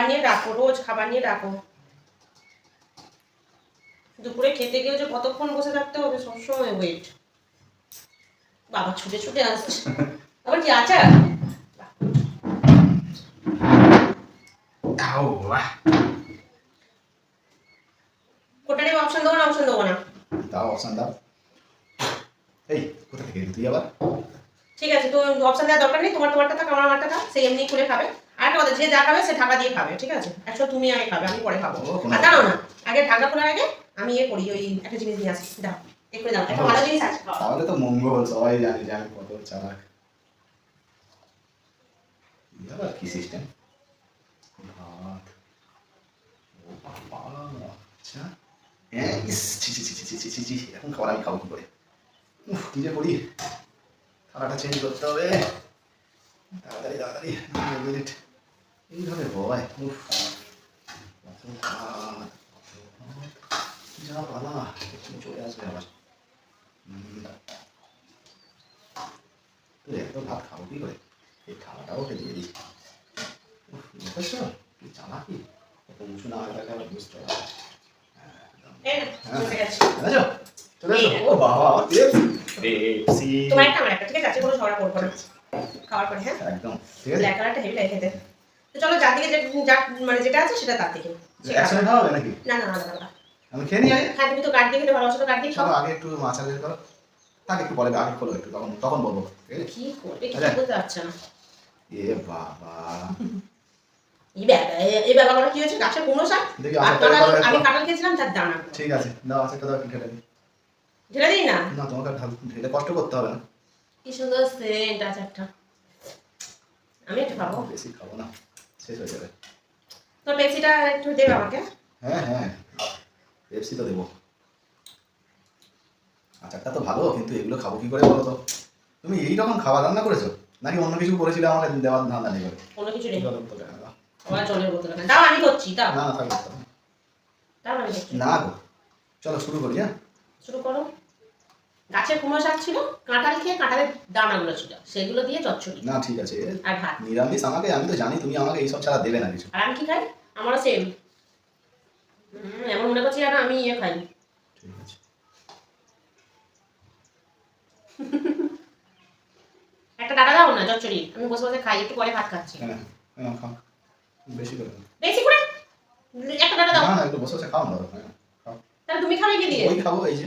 খাবার নিয়ে রাখো রোজ খাবার নিয়ে রাখো। দুপুরে খেতে গিয়ে যে কতক্ষণ বসে থাকতে হবে সবসময় ওয়েট বাবা ছুটে ছুটে আসছে। আবার কি আচার? কোটা নেবে অপশন দেবো না অপশন দেবো না? দাও অপশন দাও। এই কোথা থেকে তুই আবার? ঠিক আছে তো অপশন দেওয়ার দরকার নেই তোমার তোমারটা থাক আমার আমারটা থাক সেই এমনি খুলে খাবে। কথা যে যা খাবে সে ঢাকা দিয়ে খাবে ঠিক আছে? একশো তুমি আগে খাবে আমি পরে খাব। আর দাঁড়াও না আগে ঢাকা খোলার আগে আমি ইয়ে করি ওই একটা জিনিস নিয়ে আসি। দাও এখন চেঞ্জ করতে হবে। তাড়াতাড়ি তাড়াতাড়ি এইভাবে হয়। উফ। যা চলে আসবে আবার। তুই এত ভাত খাব কি করে? এই খাওয়াটাও ওকে দিয়ে দিই কি চালাকি? এত উঁচু না হয়ে আবার বুঝতে পারবে চলে এসো। ও বাবা তোমার একটা আমার একটা ঠিক আছে? কোনো ঝগড়া করব না। খাওয়ার পরে হ্যাঁ? একদম ব্ল্যাক কালারটা হেভি লাগে খেতে। তো চলো যার দিকে যে- যা- মানে যেটা আছে সেটা তার একসাথে খাওয়া হবে নাকি? না না না আমি খেয়ে নিই হ্যাঁ তুমি তো গাড়ি দিয়ে খেতে ভালোবাসো তো গাড়ি দিয়ে খাও। চলো আগে একটু মাছ আগে করো। তাকে একটু পরে আগে খোলো একটু তখন তখন বলব। ঠিক আছে? কি করবে? কি আচ্ছা। বুঝতে পারছে না। এ বাবা। এই কি হয়েছে? গাছের কোনো শাক? করো আমি একটু। কাঁঠাল খেয়েছিলাম তার দানা ঠিক আছে দাও আচারটা দাও একটু ঢেলে দিই। ঢেলে দিই না? না তোমাকে ঢাল- কষ্ট করতে হবে না। কি সুন্দর সেন্ট আচারটা। আমি একটু খাব। বেশি খাব না। শেষ হয়ে যাবে। তো পেপসিটা একটু দেবে আমাকে। হ্যাঁ হ্যাঁ। পেপসি তো দেবো। আচারটা তো ভালো কিন্তু এগুলো খাব কি করে বলো তো তুমি এই রকম খাবার রান্না করেছ? নাকি অন্য কিছু করেছিলে আমাকে দেওয়ার ধান্দা নেই কোনো কিছু নেই। দাও। আমি করছি দাও। না না থাকবে না গো। চলো শুরু করি হ্যাঁ? শুরু করো। গাছের কুমড়ো শাক ছিল কাঁঠাল খেয়ে কাঁঠালের দানাগুলো ছিল সেগুলো দিয়ে চচ্চড়ি। না ঠিক আছে। আর ভাত। নিরামিষ আমাকে আমি তো জানি তুমি আমাকে এইসব ছাড়া দেবে না কিছু। আর আমি কি খাই? আমারও সেম এমন মনে করছি যেন আমি ইয়ে খাই। ঠিক আছে। একটা ডাটা দাও না চচ্চড়ি। আমি বসে বসে খাই একটু পরে ভাত খাচ্ছি। হ্যাঁ হ্যাঁ খাও। বেশি করে বেশি করে? একটা ডাটা দাও। না না একটু বসে বসে খাও না হ্যাঁ খাও তাহলে তুমি খাবে কি দিয়ে? ওই খাব এই যে।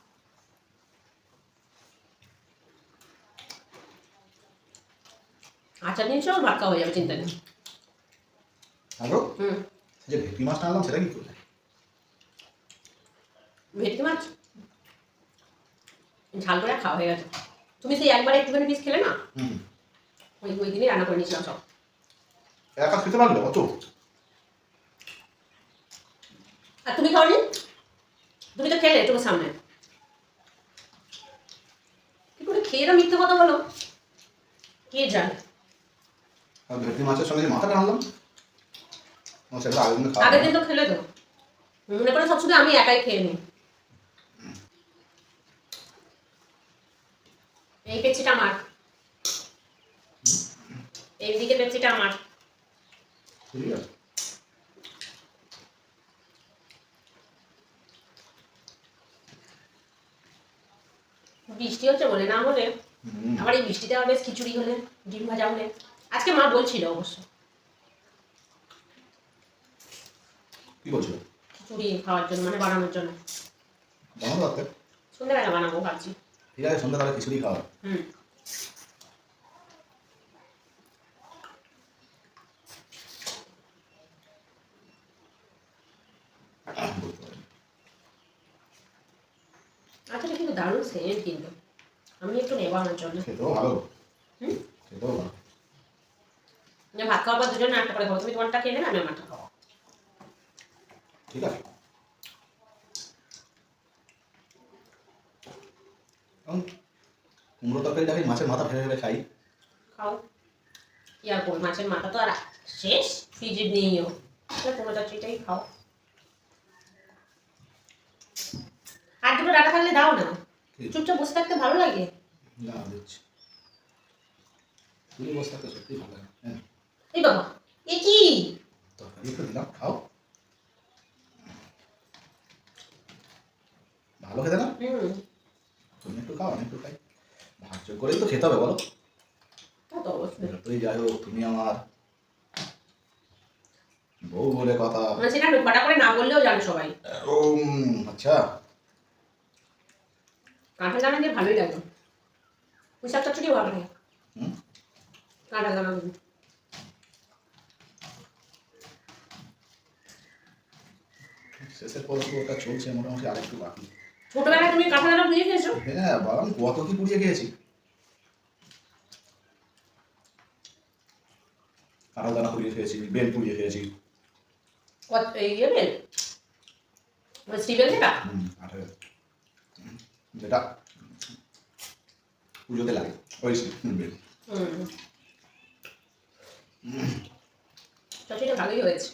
আচার জিনিসও ভাত খাওয়া হয়ে যাবে চিন্তা নেই। Hello hmm. যে ভেটকি মাছটা আনলাম সেটা কি করলে? ভেটকি মাছ? ঝাল করে খাওয়া হয়ে গেছে। তুমি সেই একবার একটুখানি পিস খেলে না? হুম। ওই ওই দিনই রান্না করে নিয়েছিলাম সব। একা খেতে পারল অত? আর তুমি খাওনি? তুমি তো খেলে তোমার সামনে। কি করে খেয়ে না মিথ্যে কথা বলো? কে জানে? ভেটকি মাছের সঙ্গে যে মাথাটা আনলাম ও সেটা আগের দিন খাওয়া আগের দিন তো খেলে তো। মনে করে সব শুধু আমি একাই খেয়ে নিই। এই পেপসিটা আমার। এইদিকে পেপসিটা আমার। ঠিক আছে। বৃষ্টি হচ্ছে বলে না হলে। হুম। আবার এই বৃষ্টিতে আবার বেশ খিচুড়ি হলে ডিম ভাজা হলে। আজকে মা বলছিল অবশ্য। কি বলছো খিচুড়ি খাওয়ার জন্য মানে বানানোর জন্য। বানাবো রাতে? সন্ধ্যাবেলা বানাবো ভাবছি। ঠিক আছে সন্ধ্যাবেলা খিচুড়ি খাওয়া। হুম। আচ্ছা কিন্তু দারুণ সেন্ট কিন্তু। আমি একটু নেব আমার জন্য। খেতেও ভালো। হুম? খেতেও ভালো। ভাত খাওয়ার পর দুজনে আটটা করে তুমি তোমারটা খেয়ে নেবে আমি আমারটা খাব। ঠিক আছে। কুমড়ো তরকারিটা আমি মাছের মাথা ফেলে ফেলে খাই। খাও। কি আর মাছের মাথা তো আর শেষ ফ্রিজে নিয়েও। তাহলে কুমড়ো তরকারিটাই খাও। আর দুটো ডাটা থাকলে দাও না। চুপচাপ বসে থাকতে ভালো লাগে। না দিচ্ছি। তুমি বসে থাকতে সত্যি ভালো লাগে। হ্যাঁ। এই বাবা এ কি তরকারি একটু দিলাম খাও ভালো খেতে না তুমি একটু খাও আমি একটু খাই ভাগ্য করেই তো খেতে হবে বলো তা তো অবশ্যই যতই যাই হোক তুমি আমার বউ বলে কথা সেটা ফাটা করে না বললেও জানে সবাই উম, আচ্ছা কাঁঠাল দানা দিয়ে ভালোই লাগে পুঁই শাক চচ্চড়িও ভালো লাগে? কাঁঠাল দানা শেষের ওটা চলছে মোটামুটি আরেকটু বাকি। ছোটবেলায় তুমি কাঁঠাল দানা পুড়িয়ে খেয়েছো? হ্যাঁ বাবা আমি কত কি পুড়িয়ে খেয়েছি? কাঁঠাল দানা পুড়িয়ে খেয়েছি বেল পুড়িয়ে খেয়েছি। কত ইয়ে বেল? সিবেল যেটা? হুম, আর যেটা পুজোতে লাগে ওই হুম, বেল। হুম। চচ্চড়িটা ভালোই হয়েছে।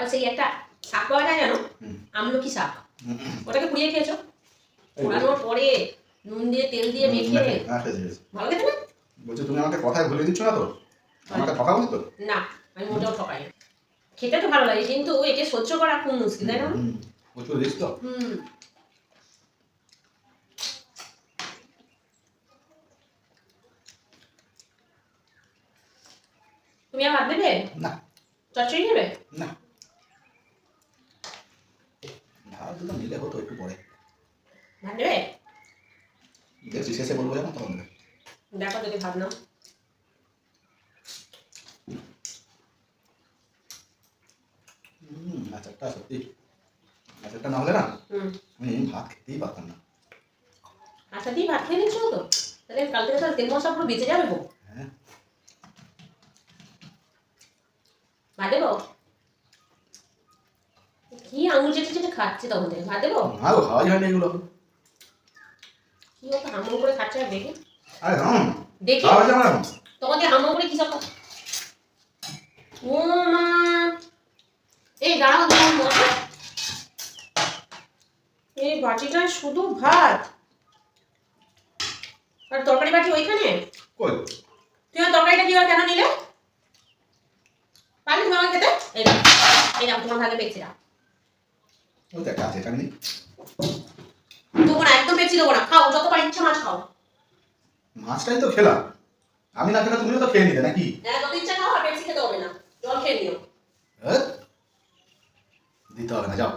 তারপর সেই একটা শাক পাওয়া যায় জানো আমলকি শাক ওটাকে পুড়িয়ে খেয়েছো? পোড়ানোর পরে নুন দিয়ে তেল দিয়ে মেখে। ভালো খেতে না? বলছি তুমি আমাকে কথায় ভুলে দিচ্ছ না তো? আমাকে ঠকাবো তো? না আমি মোটেও ঠকাই খেতে তো ভালো লাগে কিন্তু একে সহ্য করা খুব মুশকিল তাই না? প্রচুর রিস্ক তো। হুম। তুমি আর ভাত দেবে না। চচ্চড়ি নেবে? না ভাত দুটো নিলে হতো একটু পরে ভাত দেখছি শেষে বলব যখন তখন দেবে। দেখো যদি ভাত নাও। হুম আচারটা সত্যি। আচারটা না হলে না হুম। আমি ভাত খেতেই পারতাম না। আচ্ছা দিয়ে ভাত খেয়ে নিচ্ছ তো? তাহলে কাল থেকে তাহলে তেল মশলা পুরো বেঁচে যাবে গো হ্যাঁ। ভাত দেবো কি আঙুল চেটে চেটে খাচ্ছে তখন ভাত দেবো না গো হয়নি এগুলো। কি করে খাচ্ছে আর দেখি। আরে দেখি। হামল করে কি সব? ও মা। এই দাঁড়াও দাঁড়াও বসো। এই বাটিটা শুধু ভাত। আর তরকারি বাটি ওইখানে? কই? তুমি তরকারিটা কি কেন নিলে? পারলে তুমি আমাকে খেতে? এই এই তোমার ভাগে পেয়েছি না ওই তো এটা দেবো না খাও যতবার ইচ্ছা মাছ খাও। মাছটাই তো খেলাম। আমি না খেলে তুমিও তো খেয়ে নিতে নাকি? হ্যাঁ যত ইচ্ছা খাও আর পেপসি খেতে হবে না। জল খেয়ে নিও? দিতে হবে না যাও।